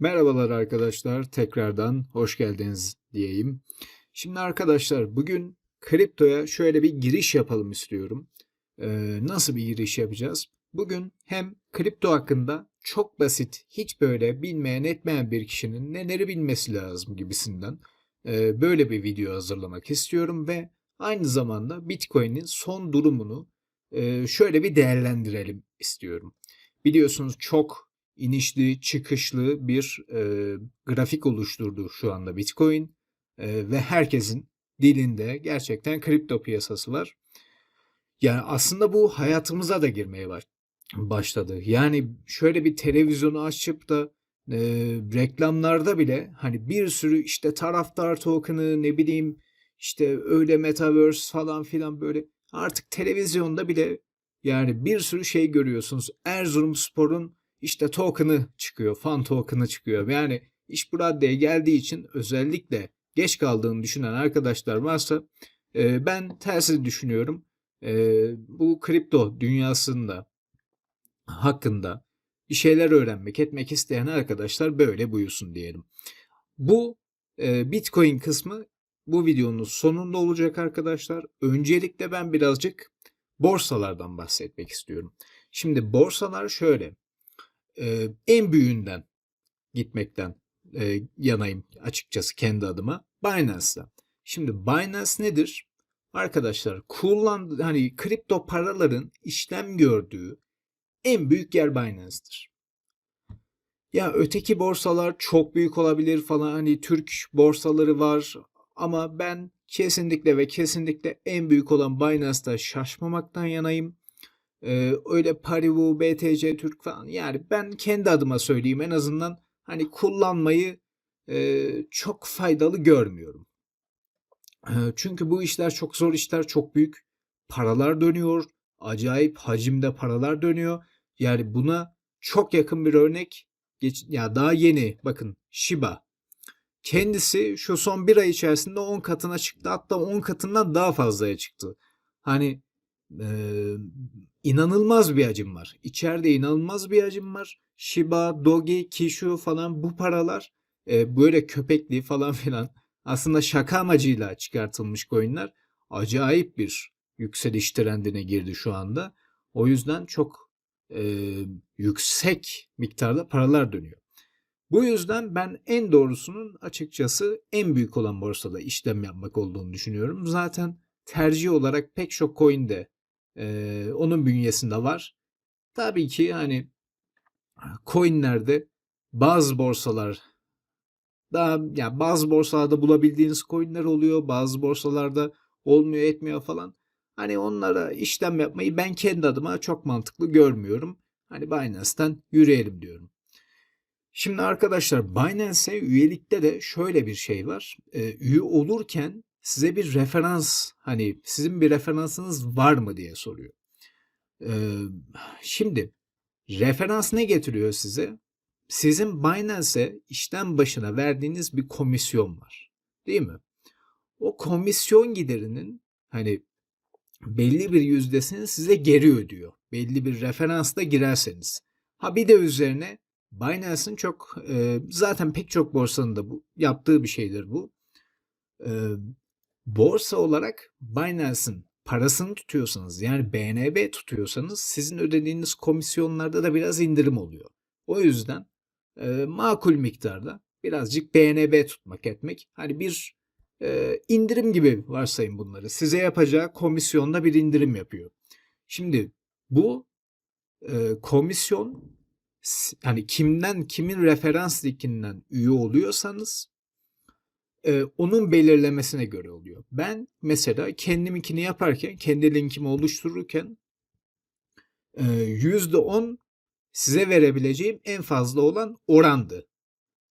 Merhabalar arkadaşlar, tekrardan hoş geldiniz diyeyim. Şimdi arkadaşlar bugün kriptoya şöyle bir giriş yapalım istiyorum. Ee, nasıl bir giriş yapacağız? Bugün hem kripto hakkında çok basit, hiç böyle bilmeyen etmeyen bir kişinin neleri bilmesi lazım gibisinden e, böyle bir video hazırlamak istiyorum ve aynı zamanda Bitcoin'in son durumunu e, şöyle bir değerlendirelim istiyorum. Biliyorsunuz çok inişli çıkışlı bir e, grafik oluşturdu şu anda Bitcoin E, ve herkesin dilinde gerçekten kripto piyasası var. Yani aslında bu hayatımıza da girmeye baş- başladı. Yani şöyle bir televizyonu açıp da e, reklamlarda bile hani bir sürü işte taraftar token'ı ne bileyim işte öyle metaverse falan filan böyle artık televizyonda bile yani bir sürü şey görüyorsunuz. Erzurumspor'un işte token'ı çıkıyor, fan token'ı çıkıyor. Yani iş bu raddeye geldiği için özellikle geç kaldığını düşünen arkadaşlar varsa e, ben tersi düşünüyorum. E, bu kripto dünyasında hakkında bir şeyler öğrenmek, etmek isteyen arkadaşlar böyle buyursun diyelim. Bu e, Bitcoin kısmı bu videonun sonunda olacak arkadaşlar. Öncelikle ben birazcık borsalardan bahsetmek istiyorum. Şimdi borsalar şöyle e, en büyüğünden gitmekten e, yanayım açıkçası kendi adıma. Binance'da. Şimdi Binance nedir? Arkadaşlar kullan hani kripto paraların işlem gördüğü en büyük yer Binance'dır. Ya öteki borsalar çok büyük olabilir falan hani Türk borsaları var ama ben kesinlikle ve kesinlikle en büyük olan Binance'da şaşmamaktan yanayım. Ee, öyle Parivu, BTC Türk falan yani ben kendi adıma söyleyeyim en azından hani kullanmayı e, çok faydalı görmüyorum. E, çünkü bu işler çok zor işler, çok büyük paralar dönüyor, acayip hacimde paralar dönüyor. Yani buna çok yakın bir örnek geç, ya daha yeni bakın Shiba kendisi şu son bir ay içerisinde 10 katına çıktı hatta 10 katından daha fazlaya çıktı. Hani e, inanılmaz bir hacim var. İçeride inanılmaz bir hacim var. Shiba, Doge, Kishu falan bu paralar e, böyle köpekli falan filan aslında şaka amacıyla çıkartılmış coinler acayip bir yükseliş trendine girdi şu anda. O yüzden çok e, yüksek miktarda paralar dönüyor. Bu yüzden ben en doğrusunun açıkçası en büyük olan borsada işlem yapmak olduğunu düşünüyorum. Zaten tercih olarak pek çok coin de e, onun bünyesinde var. Tabii ki hani coinlerde bazı borsalar daha yani bazı borsalarda bulabildiğiniz coinler oluyor. Bazı borsalarda olmuyor etmiyor falan. Hani onlara işlem yapmayı ben kendi adıma çok mantıklı görmüyorum. Hani Binance'ten yürüyelim diyorum. Şimdi arkadaşlar Binance'e üyelikte de şöyle bir şey var. Ee, üye olurken size bir referans hani sizin bir referansınız var mı diye soruyor. Ee, şimdi referans ne getiriyor size? Sizin Binance'e işlem başına verdiğiniz bir komisyon var. Değil mi? O komisyon giderinin hani belli bir yüzdesini size geri ödüyor. Belli bir referansla girerseniz. Ha bir de üzerine Binance'ın çok e, zaten pek çok borsanın da bu yaptığı bir şeydir bu. E, borsa olarak Binance'ın parasını tutuyorsanız yani BNB tutuyorsanız sizin ödediğiniz komisyonlarda da biraz indirim oluyor. O yüzden e, makul miktarda birazcık BNB tutmak etmek hani bir e, indirim gibi varsayın bunları. Size yapacağı komisyonda bir indirim yapıyor. Şimdi bu e, komisyon hani kimden kimin referans linkinden üye oluyorsanız e, onun belirlemesine göre oluyor. Ben mesela kendiminkini yaparken kendi linkimi oluştururken e, %10 size verebileceğim en fazla olan orandı.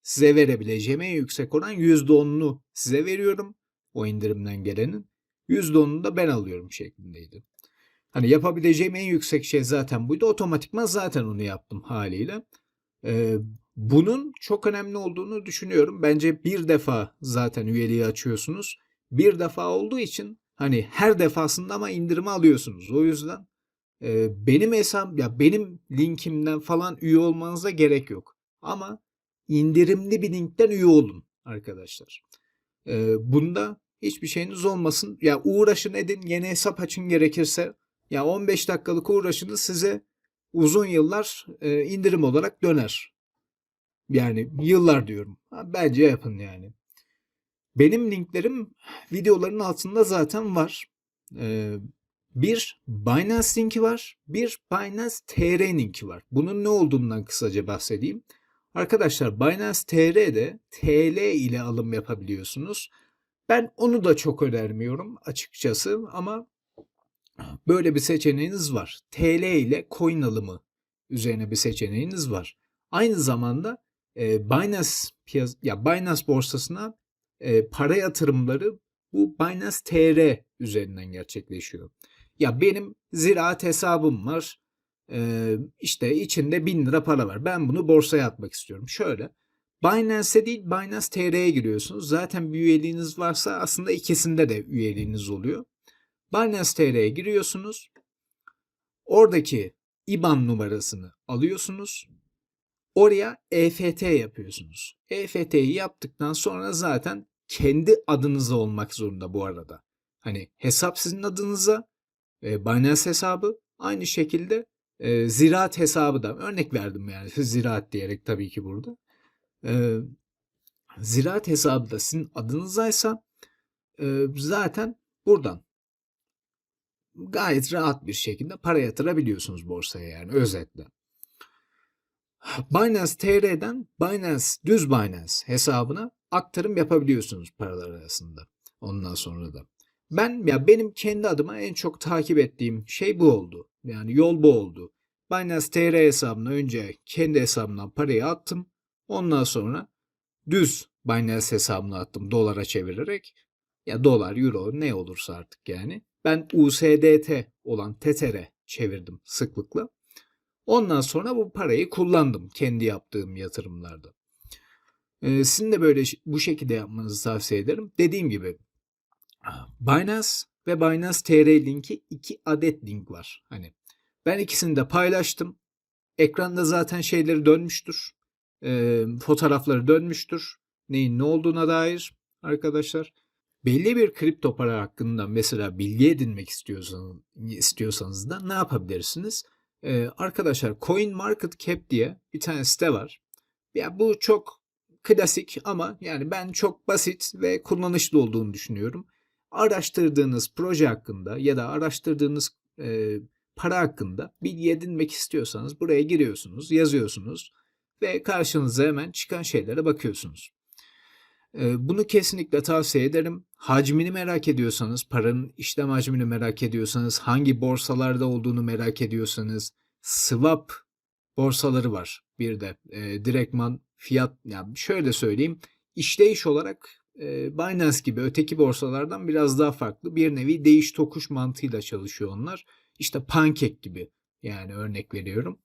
Size verebileceğim en yüksek oran %10'unu size veriyorum. O indirimden gelenin. %10'unu da ben alıyorum şeklindeydi. Hani yapabileceğim en yüksek şey zaten buydu. Otomatikman zaten onu yaptım haliyle. Bunun çok önemli olduğunu düşünüyorum. Bence bir defa zaten üyeliği açıyorsunuz. Bir defa olduğu için hani her defasında ama indirimi alıyorsunuz. O yüzden e, benim hesap ya benim linkimden falan üye olmanıza gerek yok. Ama indirimli bir linkten üye olun arkadaşlar. Ee, bunda hiçbir şeyiniz olmasın. Ya uğraşın edin, yeni hesap açın gerekirse. Ya 15 dakikalık uğraşınız size uzun yıllar e, indirim olarak döner. Yani yıllar diyorum. Bence yapın yani. Benim linklerim videoların altında zaten var. Bir Binance linki var. Bir Binance TR linki var. Bunun ne olduğundan kısaca bahsedeyim. Arkadaşlar Binance TR'de TL ile alım yapabiliyorsunuz. Ben onu da çok önermiyorum açıkçası ama böyle bir seçeneğiniz var. TL ile coin alımı üzerine bir seçeneğiniz var. Aynı zamanda e, Binance piyas ya Binance borsasına e, para yatırımları bu Binance TR üzerinden gerçekleşiyor. Ya benim ziraat hesabım var. Ee, işte içinde 1000 lira para var. Ben bunu borsaya atmak istiyorum. Şöyle Binance'e değil Binance TR'ye giriyorsunuz. Zaten bir üyeliğiniz varsa aslında ikisinde de üyeliğiniz oluyor. Binance TR'ye giriyorsunuz. Oradaki IBAN numarasını alıyorsunuz. Oraya EFT yapıyorsunuz. EFT'yi yaptıktan sonra zaten kendi adınıza olmak zorunda bu arada. Hani hesap sizin adınıza, e, Binance hesabı aynı şekilde e, ziraat hesabı da örnek verdim yani ziraat diyerek tabii ki burada. E, ziraat hesabı da sizin adınızaysa e, zaten buradan gayet rahat bir şekilde para yatırabiliyorsunuz borsaya yani özetle. Binance TR'den Binance düz Binance hesabına aktarım yapabiliyorsunuz paralar arasında. Ondan sonra da. Ben ya benim kendi adıma en çok takip ettiğim şey bu oldu. Yani yol bu oldu. Binance TR hesabına önce kendi hesabımdan parayı attım. Ondan sonra düz Binance hesabına attım dolara çevirerek. Ya dolar, euro ne olursa artık yani. Ben USDT olan Tether'e çevirdim sıklıkla. Ondan sonra bu parayı kullandım kendi yaptığım yatırımlarda. Ee, sizin de böyle bu şekilde yapmanızı tavsiye ederim. Dediğim gibi Binance ve Binance TR linki iki adet link var. Hani ben ikisini de paylaştım. Ekranda zaten şeyleri dönmüştür. E, fotoğrafları dönmüştür. Neyin ne olduğuna dair arkadaşlar. Belli bir kripto para hakkında mesela bilgi edinmek istiyorsanız, istiyorsanız da ne yapabilirsiniz? Ee, arkadaşlar Coin Market Cap diye bir tane site var. Ya bu çok klasik ama yani ben çok basit ve kullanışlı olduğunu düşünüyorum. Araştırdığınız proje hakkında ya da araştırdığınız e, para hakkında bilgi edinmek istiyorsanız buraya giriyorsunuz, yazıyorsunuz ve karşınıza hemen çıkan şeylere bakıyorsunuz. Bunu kesinlikle tavsiye ederim. Hacmini merak ediyorsanız, paranın işlem hacmini merak ediyorsanız, hangi borsalarda olduğunu merak ediyorsanız, swap borsaları var bir de. E, direktman fiyat, yani şöyle söyleyeyim, işleyiş olarak e, Binance gibi öteki borsalardan biraz daha farklı. Bir nevi değiş tokuş mantığıyla çalışıyor onlar. İşte Pancake gibi yani örnek veriyorum.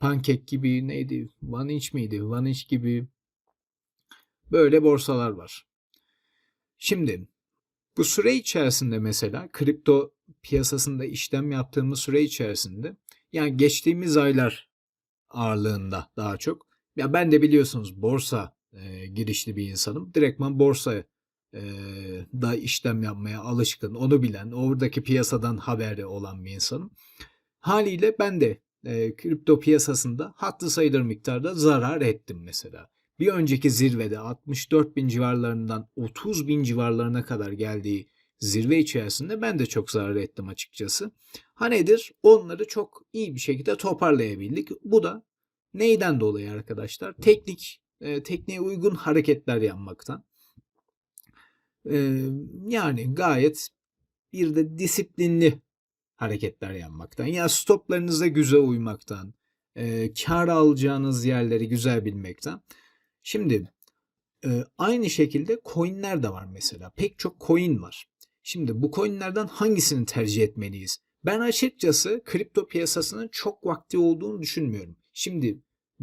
Pancake gibi neydi? One Inch miydi? One Inch gibi Böyle borsalar var. Şimdi bu süre içerisinde mesela kripto piyasasında işlem yaptığımız süre içerisinde yani geçtiğimiz aylar ağırlığında daha çok. Ya ben de biliyorsunuz borsa e, girişli bir insanım. Direktman borsa e, da işlem yapmaya alışkın, onu bilen, oradaki piyasadan haberi olan bir insanım. Haliyle ben de e, kripto piyasasında hatlı sayılır miktarda zarar ettim mesela bir önceki zirvede 64 bin civarlarından 30 bin civarlarına kadar geldiği zirve içerisinde ben de çok zarar ettim açıkçası. Ha nedir? Onları çok iyi bir şekilde toparlayabildik. Bu da neyden dolayı arkadaşlar? Teknik, e, tekniğe uygun hareketler yapmaktan. E, yani gayet bir de disiplinli hareketler yapmaktan. Ya stoplarınıza güzel uymaktan, e, kar alacağınız yerleri güzel bilmekten. Şimdi e, aynı şekilde coinler de var mesela. Pek çok coin var. Şimdi bu coinlerden hangisini tercih etmeliyiz? Ben açıkçası kripto piyasasının çok vakti olduğunu düşünmüyorum. Şimdi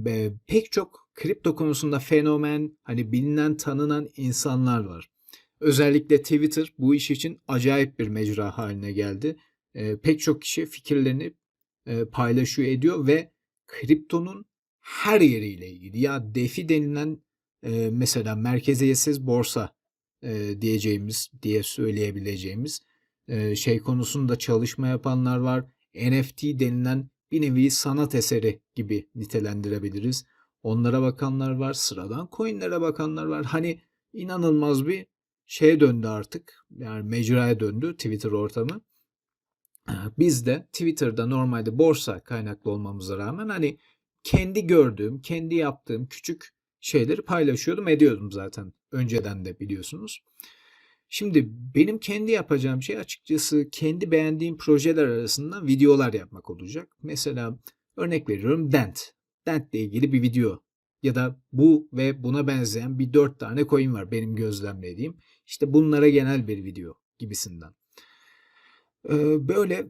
e, pek çok kripto konusunda fenomen, hani bilinen, tanınan insanlar var. Özellikle Twitter bu iş için acayip bir mecra haline geldi. E, pek çok kişi fikirlerini e, paylaşıyor ediyor ve kriptonun her yeriyle ilgili. Ya DeFi denilen e, mesela merkeziyetsiz borsa e, diyeceğimiz diye söyleyebileceğimiz e, şey konusunda çalışma yapanlar var. NFT denilen bir nevi sanat eseri gibi nitelendirebiliriz. Onlara bakanlar var, sıradan coinlere bakanlar var. Hani inanılmaz bir şeye döndü artık. Yani mecraya döndü Twitter ortamı. Biz de Twitter'da normalde borsa kaynaklı olmamıza rağmen hani kendi gördüğüm, kendi yaptığım küçük şeyleri paylaşıyordum, ediyordum zaten. Önceden de biliyorsunuz. Şimdi benim kendi yapacağım şey açıkçası kendi beğendiğim projeler arasında videolar yapmak olacak. Mesela örnek veriyorum Dent. Dent ile ilgili bir video ya da bu ve buna benzeyen bir dört tane coin var benim gözlemlediğim. İşte bunlara genel bir video gibisinden. Ee, böyle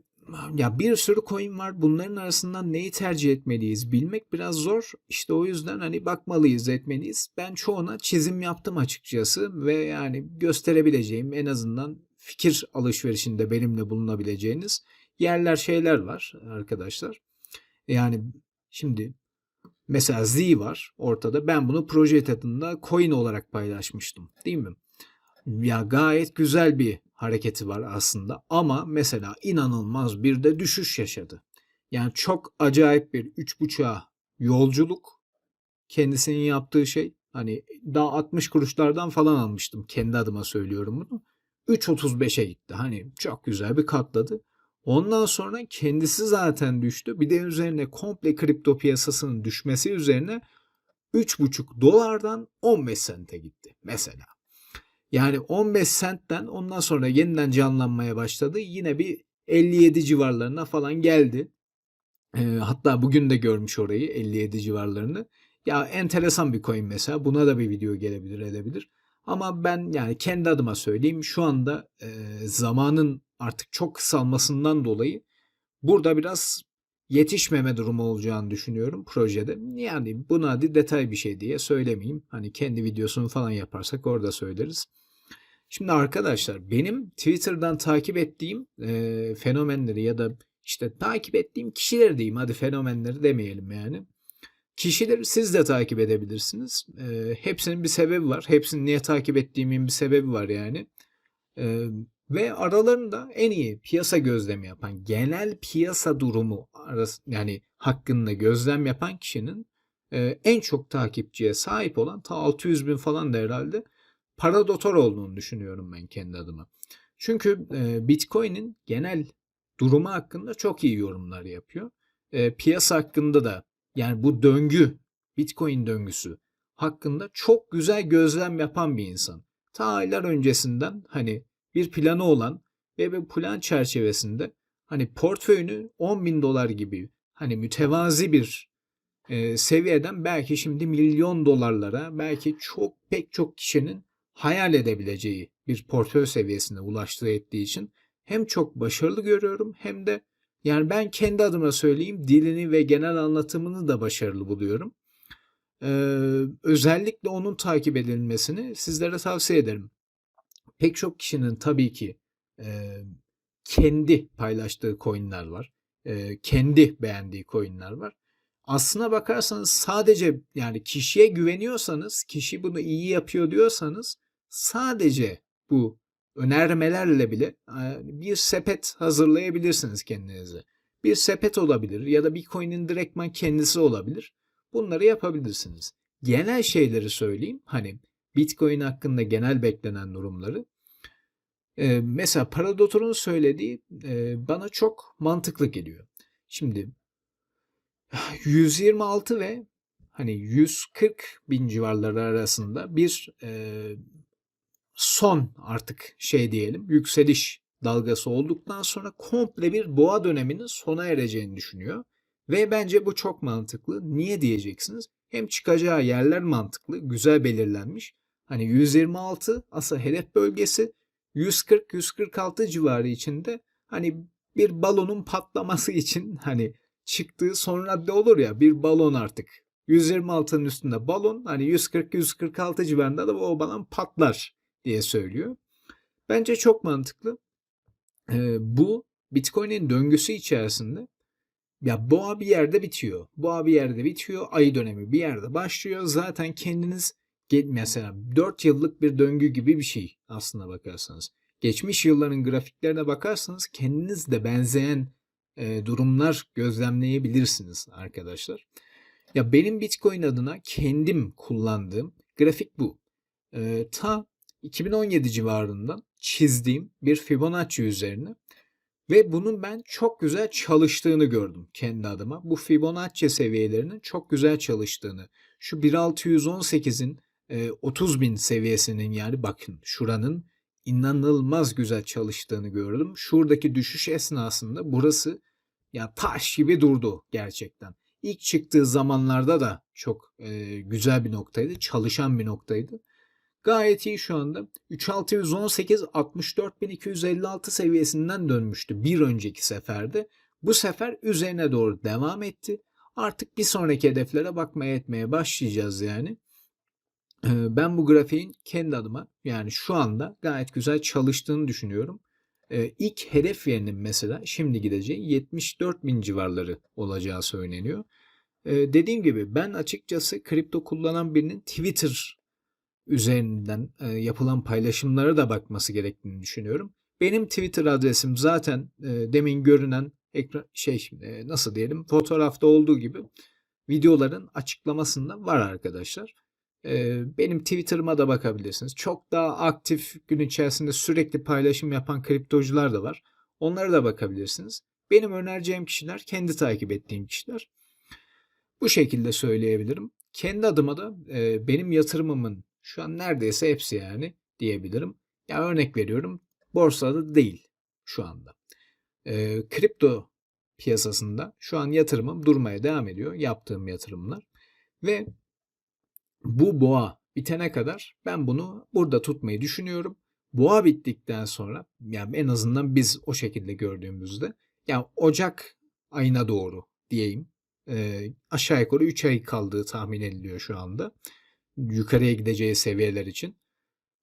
ya bir sürü coin var. Bunların arasından neyi tercih etmeliyiz bilmek biraz zor. İşte o yüzden hani bakmalıyız, etmeliyiz. Ben çoğuna çizim yaptım açıkçası ve yani gösterebileceğim en azından fikir alışverişinde benimle bulunabileceğiniz yerler şeyler var arkadaşlar. Yani şimdi mesela Z var ortada. Ben bunu proje tadında coin olarak paylaşmıştım. Değil mi? Ya gayet güzel bir hareketi var aslında ama mesela inanılmaz bir de düşüş yaşadı. Yani çok acayip bir 3.5'a yolculuk kendisinin yaptığı şey. Hani daha 60 kuruşlardan falan almıştım. Kendi adıma söylüyorum bunu. 3.35'e gitti. Hani çok güzel bir katladı. Ondan sonra kendisi zaten düştü. Bir de üzerine komple kripto piyasasının düşmesi üzerine 3.5 dolardan 15 sente gitti mesela. Yani 15 sentten ondan sonra yeniden canlanmaya başladı. Yine bir 57 civarlarına falan geldi. E, hatta bugün de görmüş orayı 57 civarlarını. Ya enteresan bir coin mesela. Buna da bir video gelebilir edebilir. Ama ben yani kendi adıma söyleyeyim şu anda e, zamanın artık çok kısalmasından dolayı burada biraz yetişmeme durumu olacağını düşünüyorum projede. Yani buna detay bir şey diye söylemeyeyim. Hani kendi videosunu falan yaparsak orada söyleriz. Şimdi arkadaşlar benim Twitter'dan takip ettiğim e, fenomenleri ya da işte takip ettiğim kişileri diyeyim hadi fenomenleri demeyelim yani. Kişileri siz de takip edebilirsiniz. E, hepsinin bir sebebi var. Hepsini niye takip ettiğimin bir sebebi var yani. E, ve aralarında en iyi piyasa gözlemi yapan, genel piyasa durumu arası, yani hakkında gözlem yapan kişinin e, en çok takipçiye sahip olan ta 600 bin falan da herhalde paradotor olduğunu düşünüyorum ben kendi adıma. Çünkü e, Bitcoin'in genel durumu hakkında çok iyi yorumlar yapıyor. E, piyasa hakkında da yani bu döngü, Bitcoin döngüsü hakkında çok güzel gözlem yapan bir insan. Ta aylar öncesinden hani bir planı olan ve bu plan çerçevesinde hani portföyünü 10 bin dolar gibi hani mütevazi bir e, seviyeden belki şimdi milyon dolarlara belki çok pek çok kişinin hayal edebileceği bir portföy seviyesine ulaştığı ettiği için hem çok başarılı görüyorum hem de yani ben kendi adıma söyleyeyim dilini ve genel anlatımını da başarılı buluyorum. Ee, özellikle onun takip edilmesini sizlere tavsiye ederim. Pek çok kişinin tabii ki e, kendi paylaştığı coinler var. E, kendi beğendiği coinler var. Aslına bakarsanız sadece yani kişiye güveniyorsanız, kişi bunu iyi yapıyor diyorsanız sadece bu önermelerle bile bir sepet hazırlayabilirsiniz kendinize. Bir sepet olabilir ya da Bitcoin'in direktman kendisi olabilir. Bunları yapabilirsiniz. Genel şeyleri söyleyeyim. Hani Bitcoin hakkında genel beklenen durumları. Ee, mesela Paradotor'un söylediği e, bana çok mantıklı geliyor. Şimdi 126 ve hani 140 bin civarları arasında bir e, son artık şey diyelim yükseliş dalgası olduktan sonra komple bir boğa döneminin sona ereceğini düşünüyor. Ve bence bu çok mantıklı. Niye diyeceksiniz? Hem çıkacağı yerler mantıklı, güzel belirlenmiş. Hani 126 asa hedef bölgesi, 140-146 civarı içinde hani bir balonun patlaması için hani çıktığı son radde olur ya bir balon artık. 126'nın üstünde balon hani 140-146 civarında da o balon patlar diye söylüyor. Bence çok mantıklı. Ee, bu Bitcoin'in döngüsü içerisinde ya boğa bir yerde bitiyor. Boğa bir yerde bitiyor. Ayı dönemi bir yerde başlıyor. Zaten kendiniz mesela 4 yıllık bir döngü gibi bir şey aslına bakarsanız. Geçmiş yılların grafiklerine bakarsanız kendiniz de benzeyen e, durumlar gözlemleyebilirsiniz arkadaşlar. Ya benim Bitcoin adına kendim kullandığım grafik bu. E, ta 2017 civarından çizdiğim bir Fibonacci üzerine ve bunun ben çok güzel çalıştığını gördüm kendi adıma. Bu Fibonacci seviyelerinin çok güzel çalıştığını. Şu 1618'in e, 30.000 seviyesinin yani bakın şuranın inanılmaz güzel çalıştığını gördüm. Şuradaki düşüş esnasında burası ya taş gibi durdu gerçekten. İlk çıktığı zamanlarda da çok e, güzel bir noktaydı, çalışan bir noktaydı. Gayet iyi şu anda. 3618 64256 seviyesinden dönmüştü bir önceki seferde. Bu sefer üzerine doğru devam etti. Artık bir sonraki hedeflere bakmaya etmeye başlayacağız yani. Ee, Ben bu grafiğin kendi adıma yani şu anda gayet güzel çalıştığını düşünüyorum. Ee, İlk hedef yerinin mesela şimdi gideceği 74 bin civarları olacağı söyleniyor. Ee, Dediğim gibi ben açıkçası kripto kullanan birinin Twitter üzerinden e, yapılan paylaşımlara da bakması gerektiğini düşünüyorum. Benim Twitter adresim zaten e, demin görünen ekran şey e, nasıl diyelim fotoğrafta olduğu gibi videoların açıklamasında var arkadaşlar. E, benim Twitter'ıma da bakabilirsiniz. Çok daha aktif gün içerisinde sürekli paylaşım yapan kriptocular da var. Onlara da bakabilirsiniz. Benim önereceğim kişiler kendi takip ettiğim kişiler. Bu şekilde söyleyebilirim. Kendi adıma da e, benim yatırımımın şu an neredeyse hepsi yani diyebilirim. Ya örnek veriyorum borsada değil şu anda. E, kripto piyasasında şu an yatırımım durmaya devam ediyor. Yaptığım yatırımlar. Ve bu boğa bitene kadar ben bunu burada tutmayı düşünüyorum. Boğa bittikten sonra yani en azından biz o şekilde gördüğümüzde yani Ocak ayına doğru diyeyim e, aşağı yukarı 3 ay kaldığı tahmin ediliyor şu anda. Yukarıya gideceği seviyeler için.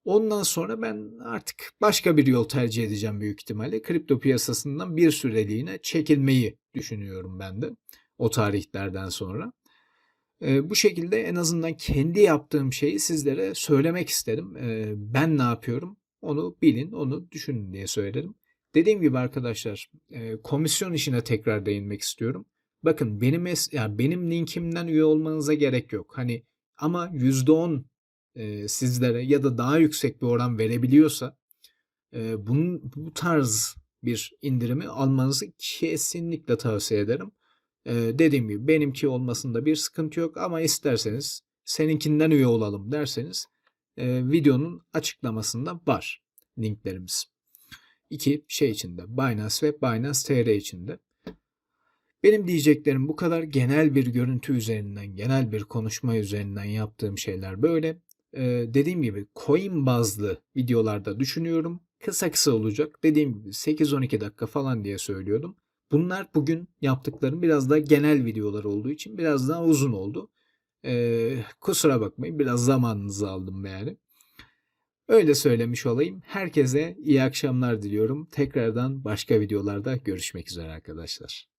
Ondan sonra ben artık başka bir yol tercih edeceğim büyük ihtimalle. Kripto piyasasından bir süreliğine çekilmeyi düşünüyorum ben de o tarihlerden sonra. E, bu şekilde en azından kendi yaptığım şeyi sizlere söylemek istedim. E, ben ne yapıyorum onu bilin, onu düşünün diye söyledim. Dediğim gibi arkadaşlar e, komisyon işine tekrar değinmek istiyorum. Bakın benim es yani benim linkimden üye olmanıza gerek yok. Hani ama %10 e, sizlere ya da daha yüksek bir oran verebiliyorsa e, bunun bu tarz bir indirimi almanızı kesinlikle tavsiye ederim. E, dediğim gibi benimki olmasında bir sıkıntı yok ama isterseniz seninkinden üye olalım derseniz e, videonun açıklamasında var linklerimiz. İki şey içinde Binance ve Binance TR içinde. Benim diyeceklerim bu kadar genel bir görüntü üzerinden, genel bir konuşma üzerinden yaptığım şeyler böyle. Ee, dediğim gibi coin bazlı videolarda düşünüyorum. Kısa kısa olacak. Dediğim gibi 8-12 dakika falan diye söylüyordum. Bunlar bugün yaptıklarım biraz daha genel videolar olduğu için biraz daha uzun oldu. Ee, kusura bakmayın biraz zamanınızı aldım yani. Öyle söylemiş olayım. Herkese iyi akşamlar diliyorum. Tekrardan başka videolarda görüşmek üzere arkadaşlar.